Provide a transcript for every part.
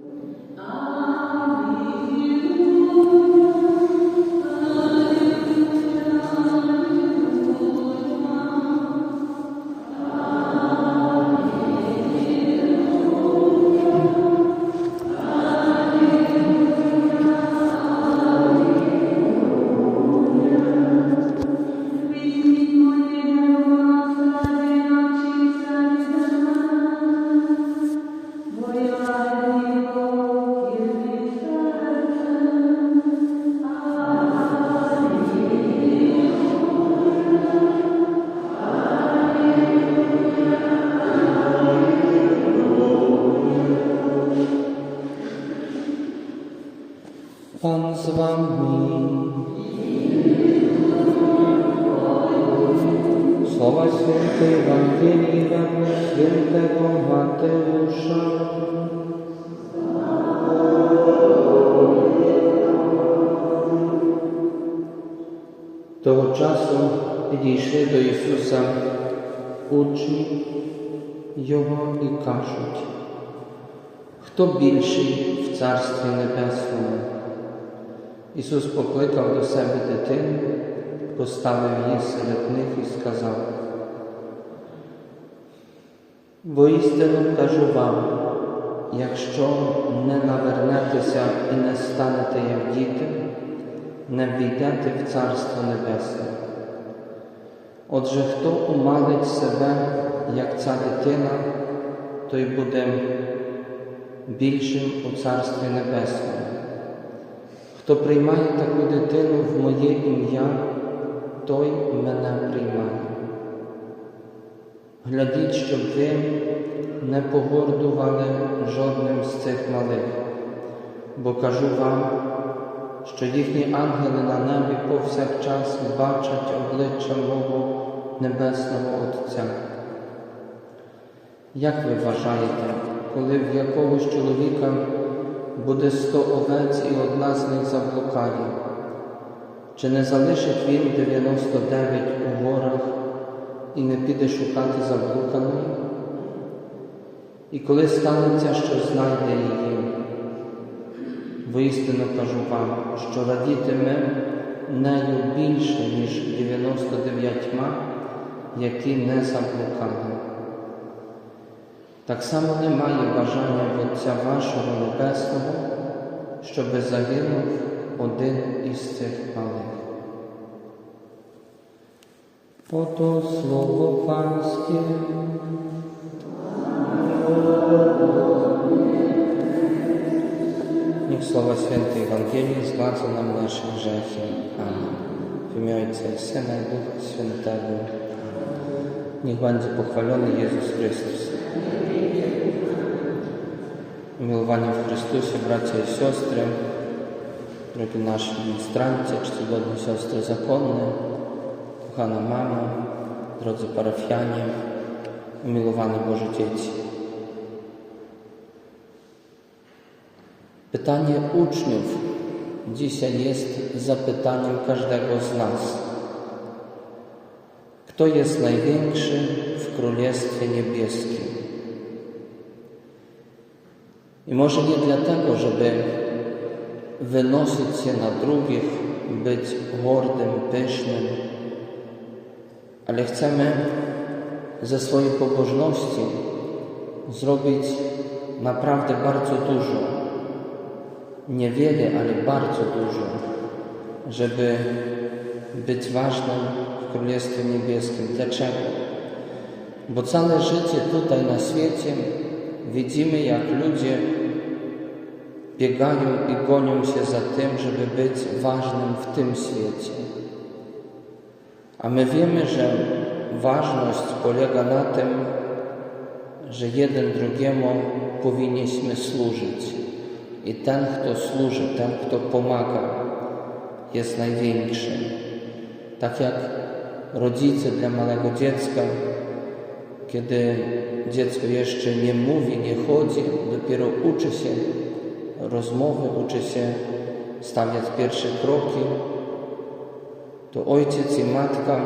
Pan z wami. Słowa Świętej Ewangelii według Świętego Mateusza. Того часу підійшли до Ісуса учні Його і кажуть, хто більший в Царстві Небесному? Ісус покликав до себе дитину, поставив її серед них і сказав, Воістину кажу вам, якщо не навернетеся і не станете як діти, не війдете в Царство Небесне. Отже, хто умалить себе, як ця дитина, той буде більшим у Царстві Небесному. Хто приймає таку дитину в моє ім'я, той мене приймає. Глядіть, щоб ви не погордували жодним з цих малих, бо кажу вам, що їхні ангели на небі повсякчас бачать обличчя мого Небесного Отця. Як ви вважаєте, коли в якогось чоловіка буде сто овець і одна з них заблукає, чи не залишить він 99 у горах і не піде шукати заблуканої? І коли станеться, що знайде її, воістину кажу вам, що радітиме нею більше, ніж 99, які не заблукали. Так само немає бажання в Отця вашого Небесного, щоби загинув один із цих малих. Ото слово панське. Słowa Świętej Ewangelii zgładza nam nasze grzechy. Amen. W imię Ojca i Syna i Ducha Świętego. Niech będzie pochwalony Jezus Chrystus. Umiłowani w Chrystusie, bracia i siostry, drogi nasi ministranci, czcigodne siostry zakonne, kochana mama, drodzy parafianie, umiłowani Boże dzieci. Pytanie uczniów dzisiaj jest zapytaniem każdego z nas. Kto jest największy w Królestwie Niebieskim? I może nie dlatego, żeby wynosić się na drugich, być gordym, pysznym, ale chcemy ze swojej pobożności zrobić naprawdę bardzo dużo. Niewiele, ale bardzo dużo, żeby być ważnym w Królestwie Niebieskim. Dlaczego? Bo całe życie tutaj na świecie widzimy, jak ludzie biegają i gonią się za tym, żeby być ważnym w tym świecie. A my wiemy, że ważność polega na tym, że jeden drugiemu powinniśmy służyć. I ten, kto służy, ten, kto pomaga, jest największy. Tak jak rodzice dla małego dziecka, kiedy dziecko jeszcze nie mówi, nie chodzi, dopiero uczy się rozmowy, uczy się stawiać pierwsze kroki, to ojciec i matka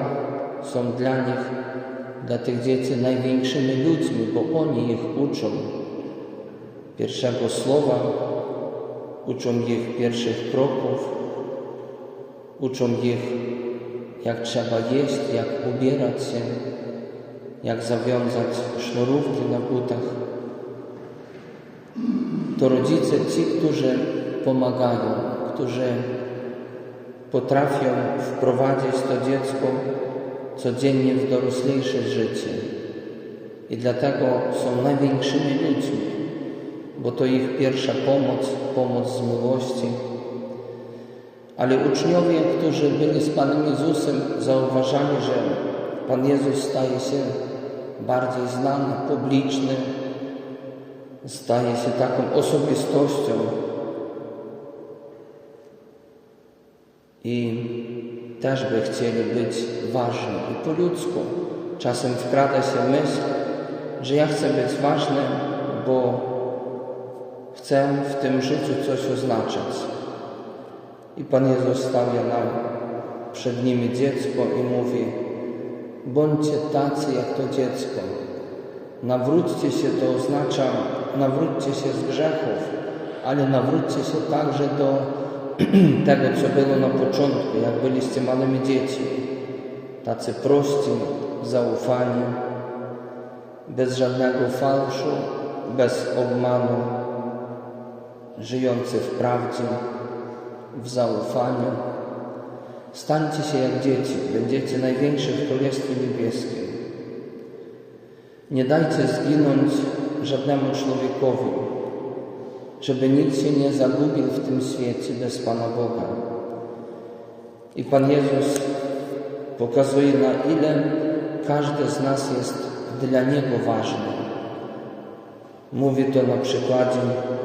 są dla nich, dla tych dzieci największymi ludźmi, bo oni ich uczą. pierwszego słowa, uczą ich pierwszych kroków, uczą ich, jak trzeba jeść, jak ubierać się, jak zawiązać sznurówki na butach. To rodzice ci, którzy pomagają, którzy potrafią wprowadzić to dziecko codziennie w dorosłejsze życie. I dlatego są największymi ludźmi, bo to ich pierwsza pomoc, pomoc z miłości. Ale uczniowie, którzy byli z Panem Jezusem, zauważali, że Pan Jezus staje się bardziej znany, publiczny, staje się taką osobistością. I też by chcieli być ważni i po ludzku. Czasem wkrada się myśl, że ja chcę być ważny, bo chcę w tym życiu coś oznaczać. I Pan Jezus stawia nam przed nimi dziecko i mówi: Bądźcie tacy jak to dziecko. Nawróćcie się to oznacza nawróćcie się z grzechów, ale nawróćcie się także do tego, co było na początku, jak byliście małymi dziećmi. Tacy prości, zaufani, bez żadnego fałszu, bez obmanu, żyjący w prawdzie, w zaufaniu. Stańcie się jak dzieci, będziecie najwięksi w Królestwie Niebieskim. Nie dajcie zginąć żadnemu człowiekowi, żeby nikt się nie zagubił w tym świecie bez Pana Boga. I Pan Jezus pokazuje, na ile każdy z nas jest dla Niego ważny. Mówi to na przykładzie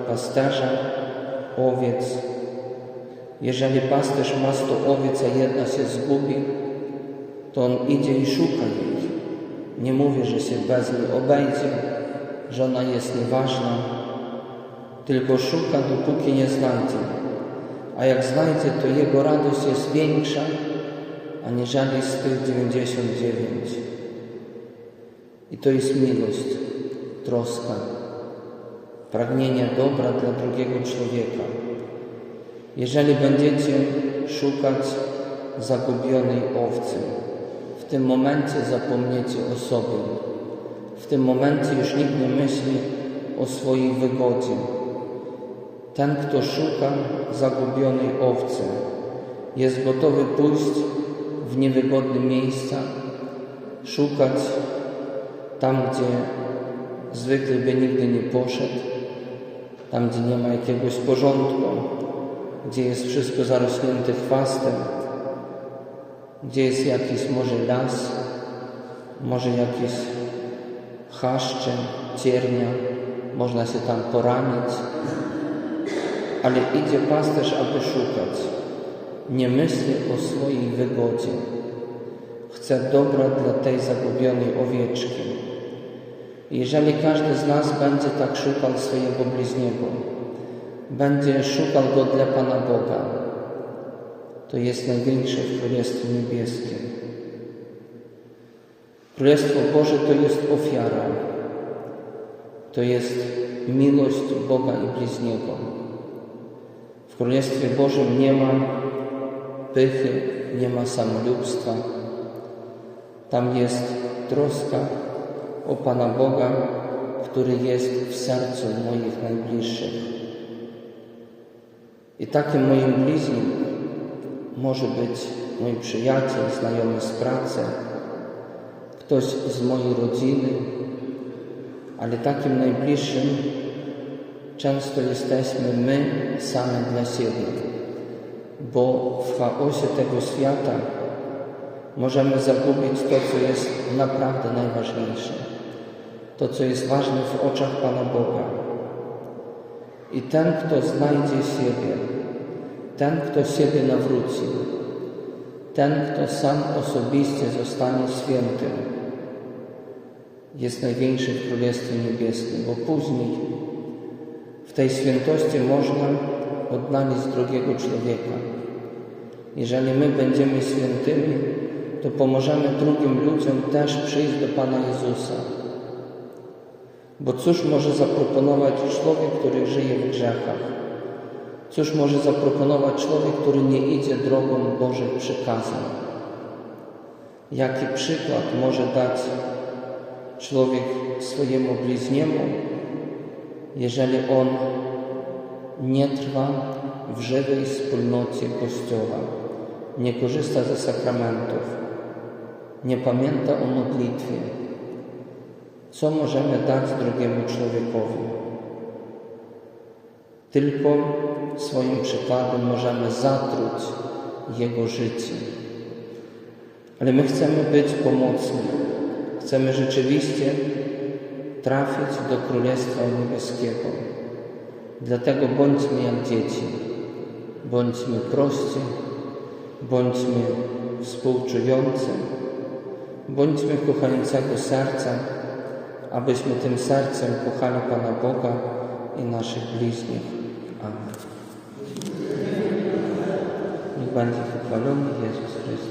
pasterza, owiec. Jeżeli pasterz ma sto owiec, a jedna się zgubi, to on idzie i szuka jej. Nie mówi, że się bez niej obejdzie, że ona jest nieważna, tylko szuka, dopóki nie znajdzie. A jak znajdzie, to jego radość jest większa, aniżeli z tych 99. I to jest miłość, troska, pragnienie dobra dla drugiego człowieka. Jeżeli będziecie szukać zagubionej owcy, w tym momencie zapomniecie o sobie. W tym momencie już nikt nie myśli o swojej wygodzie. Ten, kto szuka zagubionej owcy, jest gotowy pójść w niewygodne miejsca, szukać tam, gdzie zwykle by nigdy nie poszedł, tam, gdzie nie ma jakiegoś porządku, gdzie jest wszystko zarośnięte chwastem, gdzie jest jakiś może las, może jakiś chaszcze, ciernia, można się tam poranić, ale idzie pasterz, aby szukać. Nie myśli o swojej wygodzie. Chce dobra dla tej zagubionej owieczki. Jeżeli każdy z nas będzie tak szukał swojego bliźniego, będzie szukał go dla Pana Boga, to jest największe w Królestwie Niebieskim. Królestwo Boże to jest ofiara, to jest miłość Boga i bliźniego. W Królestwie Bożym nie ma pychy, nie ma samolubstwa. Tam jest troska o Pana Boga, który jest w sercu moich najbliższych. I takim moim bliźnim może być mój przyjaciel, znajomy z pracy, ktoś z mojej rodziny, ale takim najbliższym często jesteśmy my sami dla siebie, bo w chaosie tego świata możemy zagubić to, co jest naprawdę najważniejsze, to, co jest ważne w oczach Pana Boga. I ten, kto znajdzie siebie, ten, kto siebie nawróci, ten, kto sam osobiście zostanie świętym, jest największy w Królestwie Niebieskim, bo później w tej świętości można odnaleźć drugiego człowieka. Jeżeli my będziemy świętymi, to pomożemy drugim ludziom też przyjść do Pana Jezusa. Bo cóż może zaproponować człowiek, który żyje w grzechach? Cóż może zaproponować człowiek, który nie idzie drogą Bożych przykazań? Jaki przykład może dać człowiek swojemu bliźniemu, jeżeli on nie trwa w żywej wspólnocie Kościoła, nie korzysta ze sakramentów, nie pamięta o modlitwie? Co możemy dać drugiemu człowiekowi? Tylko swoim przykładem możemy zatruć jego życie. Ale my chcemy być pomocni. Chcemy rzeczywiście trafić do Królestwa Niebieskiego. Dlatego bądźmy jak dzieci. Bądźmy prości, bądźmy współczujący, bądźmy kochającego serca, abyśmy tym sercem kochali Pana Boga i naszych bliźnich. Amen. Niech będzie pochwalony Jezus Chrystus.